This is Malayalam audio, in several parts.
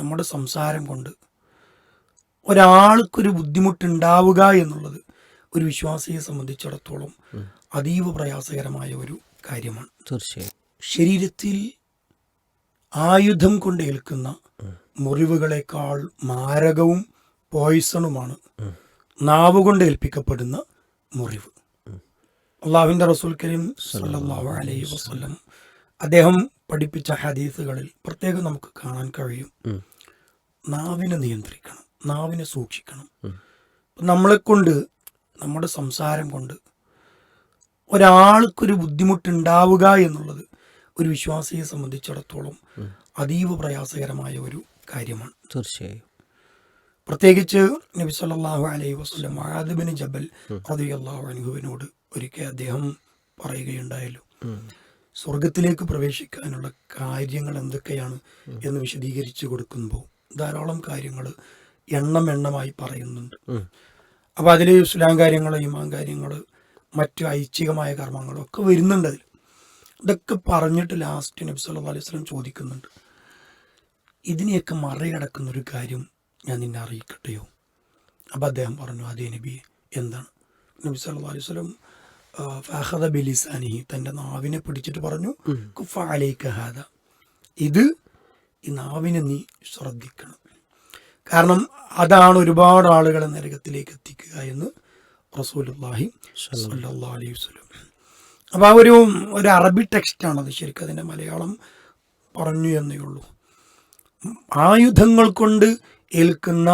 നമ്മുടെ സംസാരം കൊണ്ട് ഒരാൾക്കൊരു ബുദ്ധിമുട്ടുണ്ടാവുക എന്നുള്ളത് ഒരു വിശ്വാസിയെ സംബന്ധിച്ചിടത്തോളം അതീവ പ്രയാസകരമായ ഒരു കാര്യമാണ്. തീർച്ചയായും. ശരീരത്തിൽ ആയുധം കൊണ്ട് ഏൽക്കുന്ന മുറിവുകളെക്കാൾ മാരകവും പോയിസണുമാണ് നാവ് കൊണ്ട് ഏൽപ്പിക്കപ്പെടുന്ന മുറിവ്. അള്ളാഹുവിന്റെ റസൂൽ കരീം സല്ലല്ലാഹു അലൈഹി വസല്ലം. അദ്ദേഹം പഠിപ്പിച്ച ഹദീസുകളിൽ പ്രത്യേകം നമുക്ക് കാണാൻ കഴിയും. നാവിനെ നിയന്ത്രിക്കണം നാവിനെ സൂക്ഷിക്കണം. നമ്മളെ കൊണ്ട് നമ്മുടെ സംസാരം കൊണ്ട് ഒരാൾക്കൊരു ബുദ്ധിമുട്ടുണ്ടാവുക എന്നുള്ളത് ഒരു വിശ്വാസിയെ സംബന്ധിച്ചിടത്തോളം അതീവ പ്രയാസകരമായ ഒരു കാര്യമാണ്. തീർച്ചയായും. പ്രത്യേകിച്ച് നബി സല്ലാഹു അലൈഹി വസ്ലം മഹാദിബിന് ജബൽ അള്ളാഹു അൻഹുവിനോട് ഒരിക്കൽ അദ്ദേഹം പറയുകയുണ്ടായല്ലോ സ്വർഗത്തിലേക്ക് പ്രവേശിക്കാനുള്ള കാര്യങ്ങൾ എന്തൊക്കെയാണ് എന്ന് വിശദീകരിച്ചു കൊടുക്കുമ്പോൾ ധാരാളം കാര്യങ്ങൾ എണ്ണം എണ്ണമായി പറയുന്നുണ്ട്. അപ്പോൾ അതിൽ ഇസ്ലാം കാര്യങ്ങൾ ഇമാം കാര്യങ്ങൾ മറ്റു ഐച്ഛികമായ കർമ്മങ്ങളും ഒക്കെ വരുന്നുണ്ട് അതിൽ ഇതൊക്കെ പറഞ്ഞിട്ട് ലാസ്റ്റ് നബി സല്ലല്ലാഹു അലൈഹി സ്വലം ചോദിക്കുന്നുണ്ട്. ഇതിനെയൊക്കെ മറികടക്കുന്ന ഒരു കാര്യം ഞാൻ നിന്നെ അറിയിക്കട്ടെയോ അപ്പം അദ്ദേഹം പറഞ്ഞു അതേ നബി എന്താണ്? നബി സല്ലു അലൈഹി സ്വലം ഫഹദ ബിലിസാനിഹി തന്റെ നാവിനെ പിടിച്ചിട്ട് പറഞ്ഞു കുഫ ഇത് ഈ നാവിനെ നീ ശ്രദ്ധിക്കണം. കാരണം അതാണ് ഒരുപാട് ആളുകളെ നരകത്തിലേക്ക് എത്തിക്കുക എന്ന് സ്വല്ലല്ലാഹു അലൈഹി വസല്ലം. അപ്പോൾ ആ ഒരു ഒരു അറബി ടെക്സ്റ്റാണത് ശരിക്കും അതിന്റെ മലയാളം പറഞ്ഞു എന്നേ ഉള്ളൂ. ആയുധങ്ങൾ കൊണ്ട് ഏൽക്കുന്ന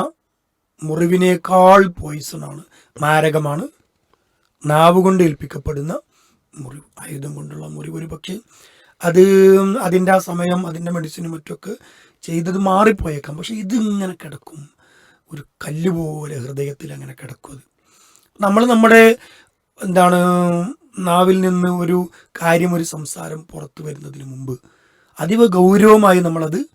മുറിവിനേക്കാൾ പോയിസണാണ് മാരകമാണ്. നാവ് കൊണ്ട് ഏൽപ്പിക്കപ്പെടുന്ന മുറിവ് ആയുധം കൊണ്ടുള്ള മുറിവ് ഒരു പക്ഷേ അത് അതിന്റെ ആ സമയം അതിന്റെ മെഡിസിനും മറ്റൊക്കെ ചെയ്തത് മാറിപ്പോയേക്കാം. പക്ഷെ ഇതിങ്ങനെ കിടക്കും. ഒരു കല്ല് പോലെ ഹൃദയത്തിൽ അങ്ങനെ കിടക്കും അത്. നമ്മൾ നമ്മുടെ എന്താണ് നാവിൽ നിന്ന് ഒരു കാര്യം ഒരു സംസാരം പുറത്തു വരുന്നതിന് മുമ്പ് അതീവ ഗൗരവമായി നമ്മളത്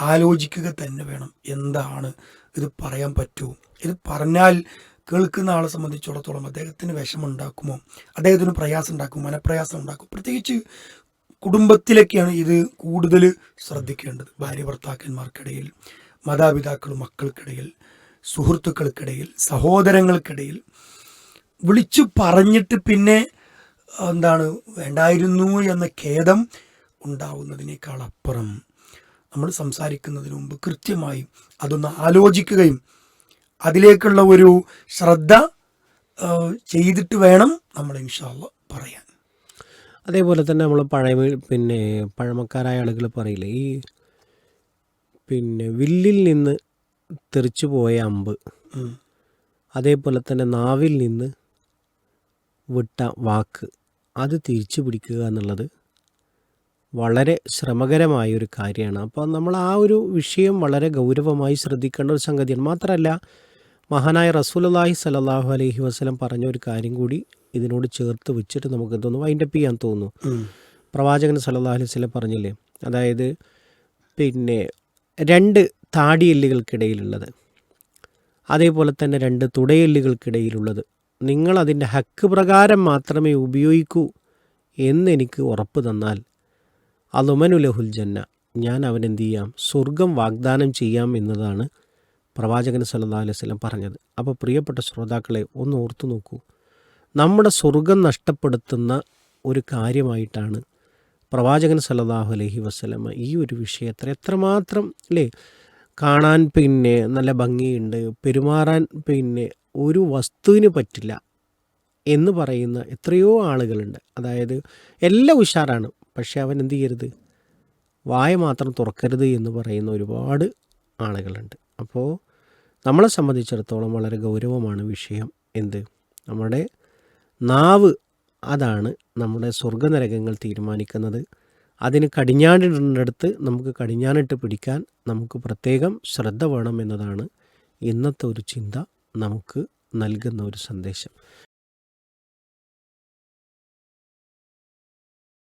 ആലോചിക്കുക തന്നെ വേണം. എന്താണ് ഇത് പറയാൻ പറ്റുമോ ഇത് പറഞ്ഞാൽ കേൾക്കുന്ന ആളെ സംബന്ധിച്ചിടത്തോളം അദ്ദേഹത്തിന് വിഷമം ഉണ്ടാക്കുമോ അദ്ദേഹത്തിന് പ്രയാസം ഉണ്ടാക്കും മനപ്രയാസം ഉണ്ടാക്കും. പ്രത്യേകിച്ച് കുടുംബത്തിലൊക്കെയാണ് ഇത് കൂടുതൽ ശ്രദ്ധിക്കേണ്ടത്. ഭാര്യ ഭർത്താക്കന്മാർക്കിടയിൽ മാതാപിതാക്കളും മക്കൾക്കിടയിൽ സുഹൃത്തുക്കൾക്കിടയിൽ സഹോദരങ്ങൾക്കിടയിൽ. വിളിച്ചു പറഞ്ഞിട്ട് പിന്നെ എന്താണ് വേണ്ടായിരുന്നു എന്ന ഖേദം ഉണ്ടാവുന്നതിനേക്കാൾ അപ്പുറം നമ്മൾ സംസാരിക്കുന്നതിന് മുമ്പ് കൃത്യമായി അതൊന്ന് ആലോചിക്കുകയും അതിലേക്കുള്ള ഒരു ശ്രദ്ധ ചെയ്തിട്ട് വേണം നമ്മൾ ഇൻഷാല്ല പറയാൻ. അതേപോലെ തന്നെ നമ്മൾ പഴമ പിന്നെ പഴമക്കാരായ ആളുകൾ പറയില്ലേ ഈ പിന്നെ വില്ലിൽ നിന്ന് തെറിച്ചു പോയ അമ്പ് അതേപോലെ തന്നെ നാവിൽ നിന്ന് വിട്ട വാക്ക് അത് തിരിച്ചു പിടിക്കുക എന്നുള്ളത് വളരെ ശ്രമകരമായ ഒരു കാര്യമാണ്. അപ്പോൾ നമ്മൾ ആ ഒരു വിഷയം വളരെ ഗൗരവമായി ശ്രദ്ധിക്കേണ്ട ഒരു സംഗതിയാണ്. മാത്രമല്ല മഹാനായ റസൂലുള്ളാഹി സലാഹു അലൈഹി വസല്ലം പറഞ്ഞ ഒരു കാര്യം കൂടി ഇതിനോട് ചേർത്ത് വെച്ചിട്ട് നമുക്ക് ഇതൊന്ന് വൈൻഡപ്പ് ചെയ്യാൻ തോന്നുന്നു. പ്രവാചകൻ സല്ലല്ലാഹു അലൈഹി വസല്ലം പറഞ്ഞില്ലേ? അതായത് പിന്നെ രണ്ട് താടിയെല്ലുകൾക്കിടയിലുള്ളത്. അതേപോലെ തന്നെ രണ്ട് തുടയെല്ലുകൾക്കിടയിലുള്ളത്. നിങ്ങൾ അതിന്റെ ഹക്ക് പ്രകാരം മാത്രമേ ഉപയോഗിക്കൂ എന്നെനിക്ക് ഉറപ്പ് തന്നാൽ അലുമനുലഹുൽ ജന്ന ഞാൻ അവനെന്ത് ചെയ്യാം? സ്വർഗം വാഗ്ദാനം ചെയ്യാം എന്നതാണ് പ്രവാചകൻ സല്ലാ അലൈഹി വസല്ലം പറഞ്ഞത്. അപ്പോൾ പ്രിയപ്പെട്ട ശ്രോതാക്കളെ ഒന്ന് ഓർത്തു നോക്കൂ. നമ്മുടെ സ്വർഗം നഷ്ടപ്പെടുത്തുന്ന ഒരു കാര്യമായിട്ടാണ് പ്രവാചകൻ സല്ലാഹു അലഹി വസ്ലമ ഈ ഒരു വിഷയത്തിൽ എത്രമാത്രം അല്ലേ കാണാൻ പിന്നെ നല്ല ഭംഗിയുണ്ട് പെരുമാറാൻ പിന്നെ ഒരു വസ്തുവിന് പറ്റില്ല എന്ന് പറയുന്ന എത്രയോ ആളുകളുണ്ട്. അതായത് എല്ലാം ഉഷാറാണ് പക്ഷെ അവൻ എന്ത് ചെയ്യരുത്? വായ മാത്രം തുറക്കരുത് എന്ന് പറയുന്ന ഒരുപാട് ആളുകളുണ്ട്. അപ്പോൾ നമ്മളെ സംബന്ധിച്ചിടത്തോളം വളരെ ഗൗരവമാണ് വിഷയം എന്ത്? നമ്മുടെ നാവ് അതാണ് നമ്മുടെ സ്വർഗനരകങ്ങൾ തീരുമാനിക്കുന്നത്. അതിന് കടിഞ്ഞാണിടുന്നിടത്ത് നമുക്ക് കടിഞ്ഞാണിട്ട് പിടിക്കാൻ നമുക്ക് പ്രത്യേകം ശ്രദ്ധ വേണം എന്നതാണ് ഇന്നത്തെ ഒരു ചിന്ത നമുക്ക് നൽകുന്ന ഒരു സന്ദേശം.